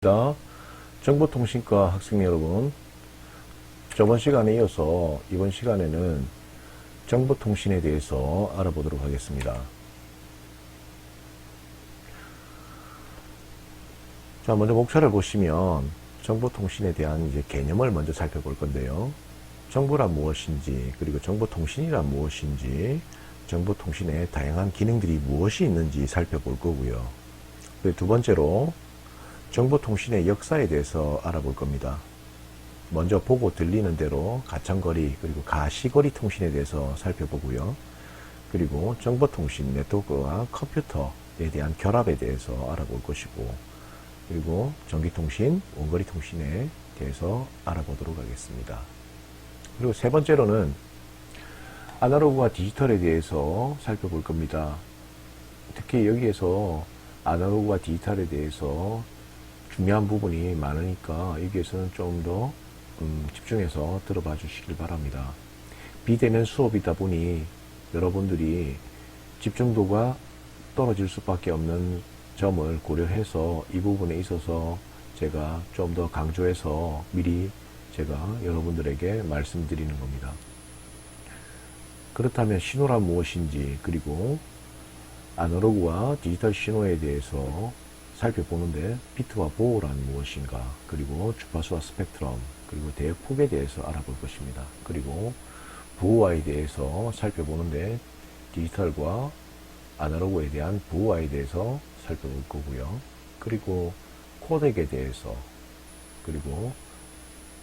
자, 정보통신과 학생 여러분, 저번 시간에 이어서 이번 시간에는 정보통신에 대해서 알아보도록 하겠습니다. 자, 먼저 목차를 보시면 정보통신에 대한 이제 개념을 먼저 살펴볼 건데요. 정보란 무엇인지, 그리고 정보통신이란 무엇인지, 정보통신의 다양한 기능들이 무엇이 있는지 살펴볼 거고요. 두 번째로 정보통신의 역사에 대해서 알아볼 겁니다. 먼저 보고 들리는 대로 가청거리 그리고 가시거리 통신에 대해서 살펴보고요. 그리고 정보통신 네트워크와 컴퓨터에 대한 결합에 대해서 알아볼 것이고 그리고 전기통신, 원거리 통신에 대해서 알아보도록 하겠습니다. 그리고 세 번째로는 아날로그와 디지털에 대해서 살펴볼 겁니다. 특히 여기에서 아날로그와 디지털에 대해서 중요한 부분이 많으니까 여기에서는 좀더 음, 집중해서 들어봐 주시길 바랍니다. 비대면 수업이다 보니 여러분들이 집중도가 떨어질 수밖에 없는 점을 고려해서 이 부분에 있어서 제가 좀 더 강조해서 미리 제가 여러분들에게 말씀드리는 겁니다. 그렇다면 신호란 무엇인지 그리고 아날로그와 디지털 신호에 대해서 살펴보는데 비트와 보호란 무엇인가 그리고 주파수와 스펙트럼 그리고 대폭에 대해서 알아볼 것입니다. 그리고 부호화에 대해서 살펴보는데 디지털과 아날로그에 대한 부호화에 대해서 살펴볼 거고요. 그리고 코덱에 대해서 그리고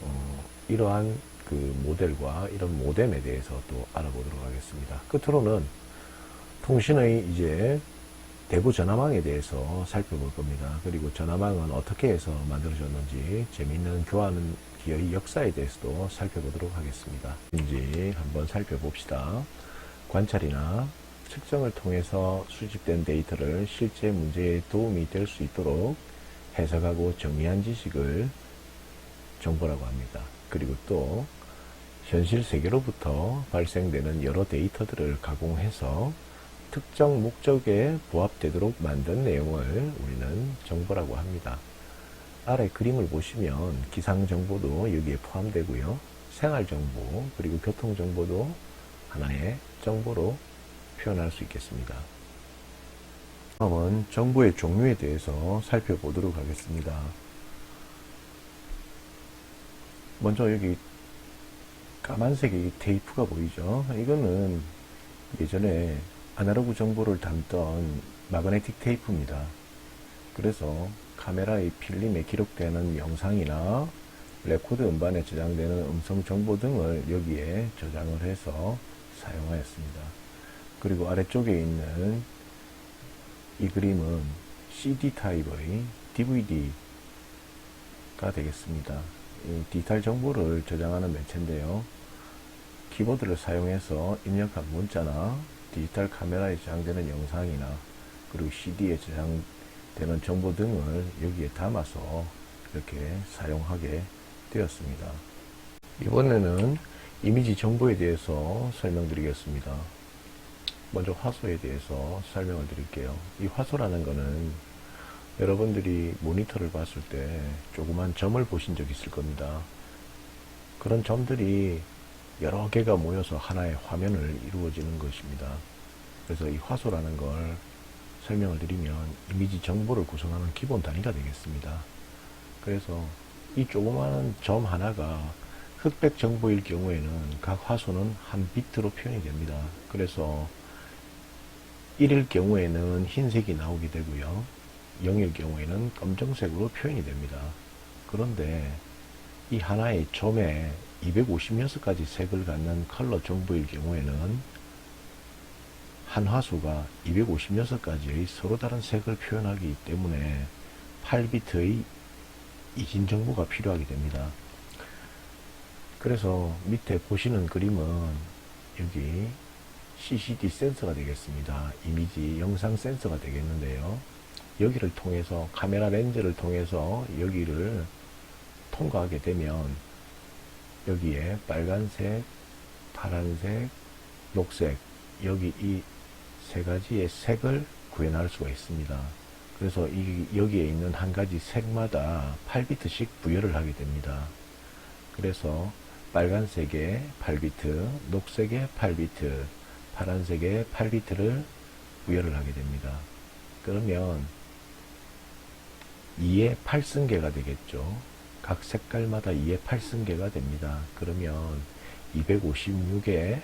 어, 이러한 그 모델과 이런 모뎀에 대해서 또 알아보도록 하겠습니다. 끝으로는 통신의 이제 대구 전화망에 대해서 살펴볼 겁니다. 그리고 전화망은 어떻게 해서 만들어졌는지 재미있는 교환 기의 역사에 대해서도 살펴보도록 하겠습니다. 인지 한번 살펴봅시다. 관찰이나 측정을 통해서 수집된 데이터를 실제 문제에 도움이 될 수 있도록 해석하고 정리한 지식을 정보라고 합니다. 그리고 또 현실 세계로부터 발생되는 여러 데이터들을 가공해서 특정 목적에 부합되도록 만든 내용을 우리는 정보라고 합니다. 아래 그림을 보시면 기상 정보도 여기에 포함되고요. 생활 정보 그리고 교통 정보도 하나의 정보로 표현할 수 있겠습니다. 다음은 정보의 종류에 대해서 살펴보도록 하겠습니다. 먼저 여기 까만색의 테이프가 보이죠? 이거는 예전에 아날로그 정보를 담던 마그네틱 테이프입니다. 그래서 카메라의 필름에 기록되는 영상이나 레코드 음반에 저장되는 음성 정보 등을 여기에 저장을 해서 사용하였습니다. 그리고 아래쪽에 있는 이 그림은 CD 타입의 DVD가 되겠습니다. 디지털 정보를 저장하는 매체인데요. 키보드를 사용해서 입력한 문자나 디지털 카메라에 저장되는 영상이나 그리고 CD에 저장되는 정보 등을 여기에 담아서 이렇게 사용하게 되었습니다. 이번에는 이미지 정보에 대해서 설명드리겠습니다. 먼저 화소에 대해서 설명을 드릴게요. 이 화소라는 것은 여러분들이 모니터를 봤을 때 조그만 점을 보신 적 있을 겁니다. 그런 점들이 여러 개가 모여서 하나의 화면을 이루어지는 것입니다. 그래서 이 화소라는 걸 설명을 드리면 이미지 정보를 구성하는 기본 단위가 되겠습니다. 그래서 이 조그마한 점 하나가 흑백 정보일 경우에는 각 화소는 한 비트로 표현이 됩니다. 그래서 1일 경우에는 흰색이 나오게 되고요. 0일 경우에는 검정색으로 표현이 됩니다. 그런데 이 하나의 점에 256가지 색을 갖는 컬러 정보일 경우에는 한 화소가 256가지의 서로 다른 색을 표현하기 때문에 8비트의 이진 정보가 필요하게 됩니다. 그래서 밑에 보시는 그림은 여기 CCD 센서가 되겠습니다. 이미지 영상 센서가 되겠는데요. 여기를 통해서 카메라 렌즈를 통해서 여기를 통과하게 되면 여기에 빨간색, 파란색, 녹색 여기 이 세 가지의 색을 구현할 수가 있습니다. 그래서 이, 여기에 있는 한 가지 색마다 8비트씩 부여를 하게 됩니다. 그래서 빨간색에 8비트, 녹색에 8비트, 파란색에 8비트를 부여를 하게 됩니다. 그러면 2의 8승계가 되겠죠. 각 색깔마다 2의 8승계가 됩니다. 그러면 256에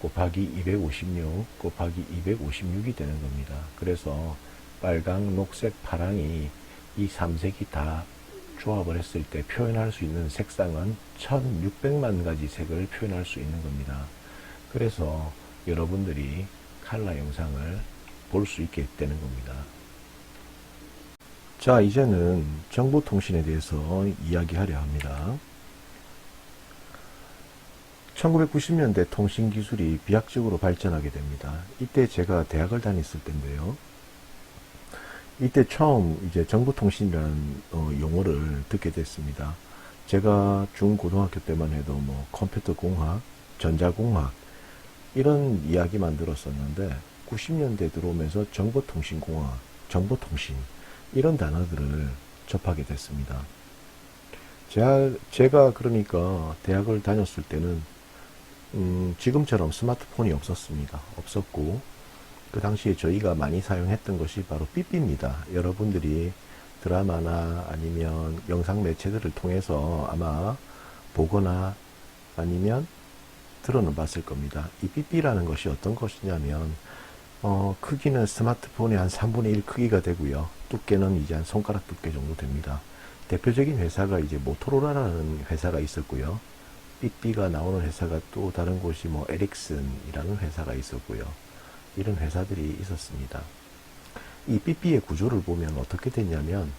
곱하기 256 곱하기 256이 되는 겁니다. 그래서 빨강, 녹색, 파랑이 이 3색이 다 조합을 했을 때 표현할 수 있는 색상은 1600만 가지 색을 표현할 수 있는 겁니다. 그래서 여러분들이 칼라 영상을 볼 수 있게 되는 겁니다. 자, 이제는 정보통신에 대해서 이야기하려 합니다. 1990년대 통신기술이 비약적으로 발전하게 됩니다. 이때 제가 대학을 다녔을 때인데요. 이때 처음 이제 정보통신이라는 어, 용어를 듣게 됐습니다. 제가 중고등학교 때만 해도 뭐 컴퓨터 공학, 전자공학 이런 이야기만 들었었는데 90년대 들어오면서 정보통신공학, 정보통신 이런 단어들을 접하게 됐습니다. 제가, 제가 그러니까 대학을 다녔을 때는 음, 지금처럼 스마트폰이 없었습니다. 없었고 그 당시에 저희가 많이 사용했던 것이 바로 삐삐입니다. 여러분들이 드라마나 아니면 영상 매체들을 통해서 아마 보거나 아니면 들어는 봤을 겁니다. 이 삐삐라는 것이 어떤 것이냐면 어, 크기는 스마트폰의 한 3분의 1 크기가 되고요. 두께는 이제 한 손가락 두께 정도 됩니다. 대표적인 회사가 이제 모토로라라는 회사가 있었고요. 삐삐가 나오는 회사가 또 다른 곳이 뭐 에릭슨이라는 회사가 있었고요. 이런 회사들이 있었습니다. 이 삐삐의 구조를 보면 어떻게 됐냐면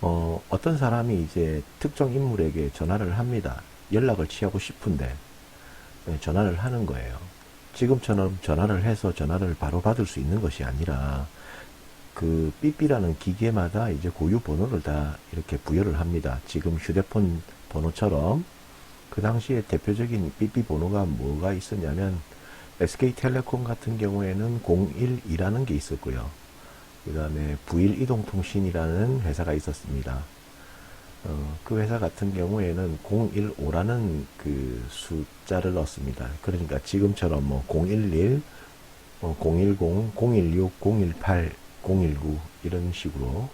어, 어떤 사람이 이제 특정 인물에게 전화를 합니다. 연락을 취하고 싶은데 네, 전화를 하는 거예요. 지금처럼 전화를 해서 전화를 바로 받을 수 있는 것이 아니라 그 삐삐라는 기계마다 이제 고유 번호를 다 이렇게 부여를 합니다. 지금 휴대폰 번호처럼 그 당시에 대표적인 삐삐 번호가 뭐가 있었냐면 SK텔레콤 같은 경우에는 01이라는 게 있었고요. 그 다음에 부일이동통신이라는 회사가 있었습니다. 어, 그 회사 같은 경우에는 015라는 그 숫자를 넣습니다. 그러니까 지금처럼 뭐 011, 어, 010, 016, 018, 019 이런 식으로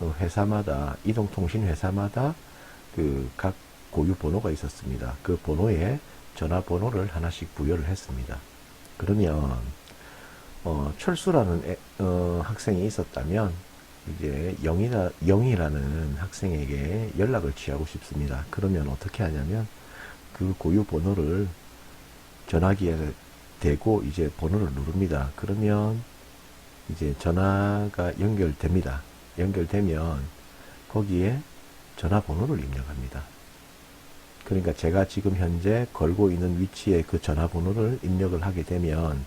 어, 회사마다 이동통신 회사마다 그 각 고유 번호가 있었습니다. 그 번호에 전화번호를 하나씩 부여를 했습니다. 그러면 어, 철수라는 애, 어, 학생이 있었다면 이제 영이라, 영이라는 학생에게 연락을 취하고 싶습니다. 그러면 어떻게 하냐면 그 고유 번호를 전화기에 대고 이제 번호를 누릅니다. 그러면 이제 전화가 연결됩니다. 연결되면 거기에 전화번호를 입력합니다. 그러니까 제가 지금 현재 걸고 있는 위치에 그 전화번호를 입력을 하게 되면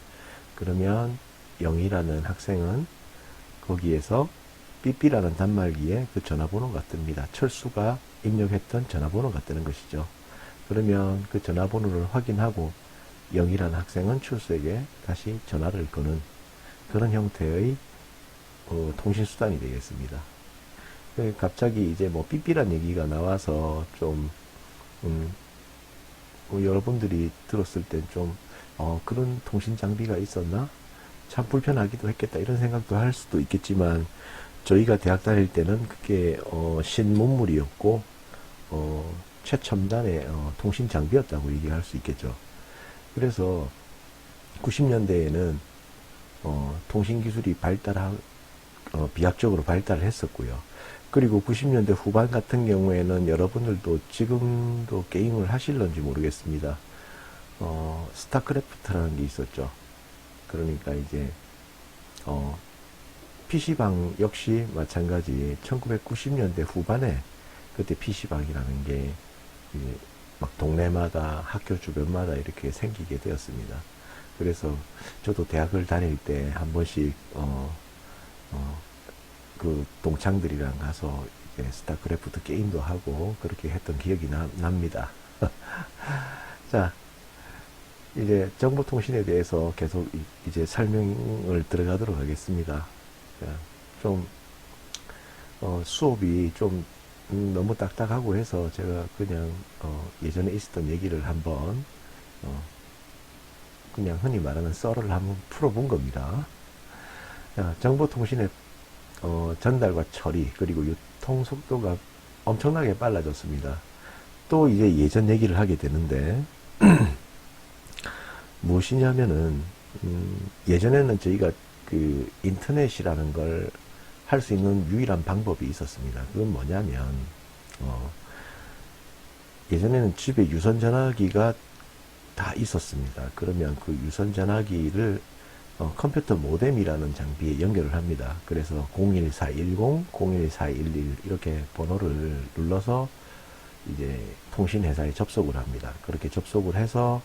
그러면 영이라는 학생은 거기에서 삐삐라는 단말기에 그 전화번호가 뜹니다. 철수가 입력했던 전화번호가 뜨는 것이죠. 그러면 그 전화번호를 확인하고 영이라는 학생은 철수에게 다시 전화를 거는 그런 형태의 어, 통신수단이 되겠습니다. 그 갑자기 이제 뭐 삐삐란 얘기가 나와서 좀 음, 뭐 여러분들이 들었을 땐 좀, 어, 그런 통신 장비가 있었나? 참 불편하기도 했겠다. 이런 생각도 할 수도 있겠지만, 저희가 대학 다닐 때는 그게, 어, 신문물이었고, 어, 최첨단의 어, 통신 장비였다고 얘기할 수 있겠죠. 그래서 90년대에는 어, 통신 기술이 발달한 어, 비약적으로 발달을 했었고요. 그리고 90년대 후반 같은 경우에는 여러분들도 지금도 게임을 하실런지 모르겠습니다. 어, 스타크래프트라는 게 있었죠. 그러니까 이제, 어, PC방 역시 마찬가지 1990년대 후반에 그때 PC방이라는 게, 이제 막 동네마다 학교 주변마다 이렇게 생기게 되었습니다. 그래서 저도 대학을 다닐 때 한 번씩, 어, 어, 그 동창들이랑 가서 이제 스타크래프트 게임도 하고 그렇게 했던 기억이 나, 납니다. 자, 이제 정보통신에 대해서 계속 이, 제 설명을 들어가도록 하겠습니다. 그냥 좀 어, 수업이 좀 음, 너무 딱딱하고 해서 제가 그냥 어, 예전에 있었던 얘기를 한번 어, 그냥 흔히 말하는 썰을 한번 풀어본 겁니다. 자, 정보통신의 어, 전달과 처리 그리고 유통 속도가 엄청나게 빨라졌습니다. 또 이제 예전 얘기를 하게 되는데 무엇이냐면은 음, 예전에는 저희가 그 인터넷이라는 걸 할 수 있는 유일한 방법이 있었습니다. 그건 뭐냐면 어, 예전에는 집에 유선 전화기가 다 있었습니다. 그러면 그 유선 전화기를 어, 컴퓨터 모뎀이라는 장비에 연결을 합니다. 그래서 01410, 01411 이렇게 번호를 눌러서 이제 통신 회사에 접속을 합니다. 그렇게 접속을 해서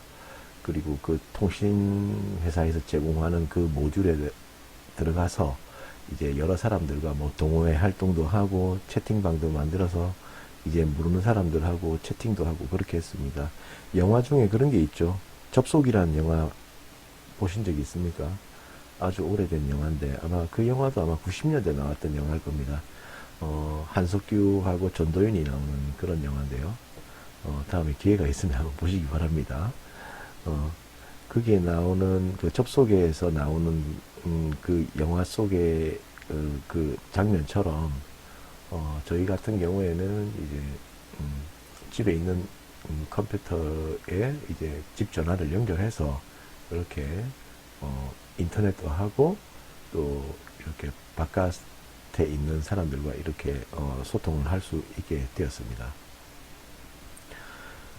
그리고 그 통신 회사에서 제공하는 그 모듈에 들어가서 이제 여러 사람들과 뭐 동호회 활동도 하고 채팅방도 만들어서 이제 모르는 사람들하고 채팅도 하고 그렇게 했습니다. 영화 중에 그런 게 있죠. 접속이라는 영화 보신 적 있습니까? 아주 오래된 영화인데 아마 그 영화도 아마 90년대 나왔던 영화일 겁니다. 어, 한석규하고 전도연이 나오는 그런 영화인데요. 어, 다음에 기회가 있으면 한번 보시기 바랍니다. 어, 거기에 나오는 그 접속에서 나오는 음, 그 영화 속의 그, 그 장면처럼 어, 저희 같은 경우에는 이제 음, 집에 있는 음, 컴퓨터에 이제 집 전화를 연결해서 이렇게 어, 인터넷도 하고 또 이렇게 바깥에 있는 사람들과 이렇게 어, 소통을 할 수 있게 되었습니다.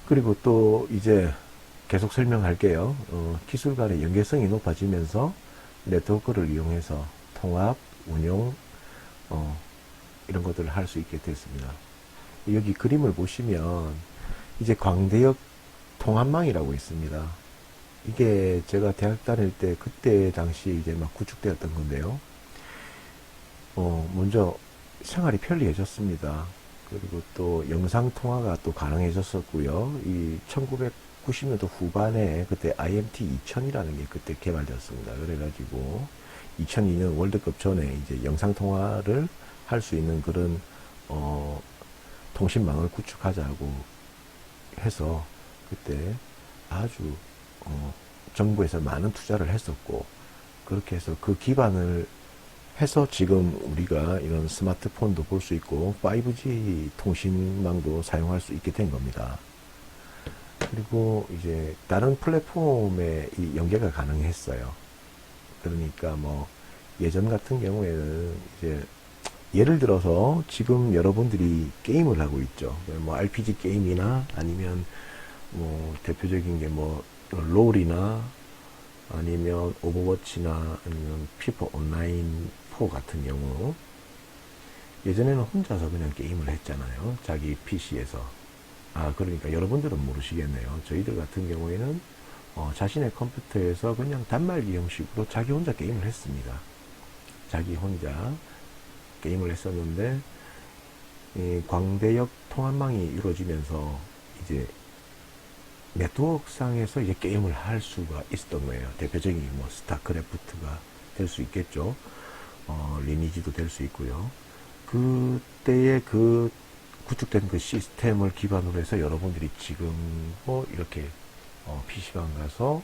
그리고 또 이제 계속 설명할게요. 어, 기술 간의 연계성이 높아지면서 네트워크를 이용해서 통합, 운용, 어, 이런 것들을 할 수 있게 됐습니다. 여기 그림을 보시면 이제 광대역 통합망이라고 있습니다. 이게 제가 대학 다닐 때 그때 당시 이제 막 구축되었던 건데요. 어, 먼저 생활이 편리해졌습니다. 그리고 또 영상 통화가 또 가능해졌었고요. 이 1990년도 후반에 그때 IMT 2000이라는 게 그때 개발되었습니다. 그래가지고 2002년 월드컵 전에 이제 영상 통화를 할 수 있는 그런 어, 통신망을 구축하자고 해서 그때 아주 어, 정부에서 많은 투자를 했었고 그렇게 해서 그 기반을 해서 지금 우리가 이런 스마트폰도 볼 수 있고 5G 통신망도 사용할 수 있게 된 겁니다. 그리고 이제 다른 플랫폼에 이 연계가 가능했어요. 그러니까 뭐 예전 같은 경우에는 이제 예를 들어서 지금 여러분들이 게임을 하고 있죠. 뭐 RPG 게임이나 아니면 뭐 대표적인 게 뭐 롤이나 아니면 오버워치나 아니면 피파 온라인 4 같은 경우 예전에는 혼자서 그냥 게임을 했잖아요. 자기 PC에서. 아, 그러니까 여러분들은 모르시겠네요. 저희들 같은 경우에는 어, 자신의 컴퓨터에서 그냥 단말기 형식으로 자기 혼자 게임을 했습니다. 자기 혼자 게임을 했었는데 이 광대역 통합망이 이루어지면서 이제 네트워크상에서 이제 게임을 할 수가 있었던 거예요. 대표적인 뭐 스타크래프트가 될 수 있겠죠. 어, 리니지도 될 수 있고요. 그때의 그 구축된 그 시스템을 기반으로 해서 여러분들이 지금 뭐 이렇게 어, PC방 가서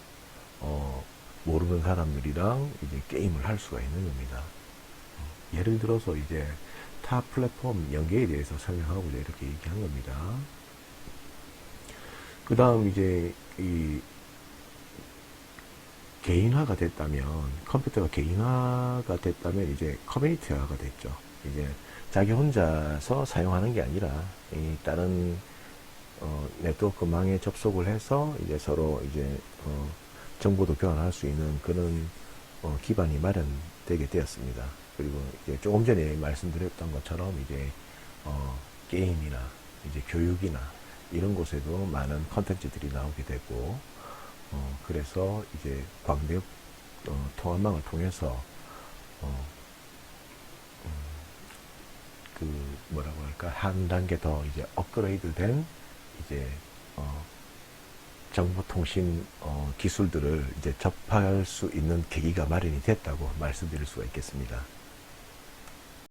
어, 모르는 사람들이랑 이제 게임을 할 수가 있는 겁니다. 어, 예를 들어서 이제 타 플랫폼 연계에 대해서 설명하고자 이렇게 얘기한 겁니다. 그 다음 이제 이 개인화가 됐다면 컴퓨터가 개인화가 됐다면 이제 커뮤니티화가 됐죠. 이제 자기 혼자서 사용하는 게 아니라 이 다른 어, 네트워크망에 접속을 해서 이제 서로 이제 어, 정보도 교환할 수 있는 그런 어, 기반이 마련되게 되었습니다. 그리고 이제 조금 전에 말씀드렸던 것처럼 이제 어, 게임이나 이제 교육이나 이런 곳에도 많은 컨텐츠들이 나오게 되고 어, 그래서 이제 광대역 어, 통합망을 통해서 어, 음, 그 뭐라고 할까 한 단계 더 이제 업그레이드된 이제 어, 정보통신 어, 기술들을 이제 접할 수 있는 계기가 마련이 됐다고 말씀드릴 수가 있겠습니다.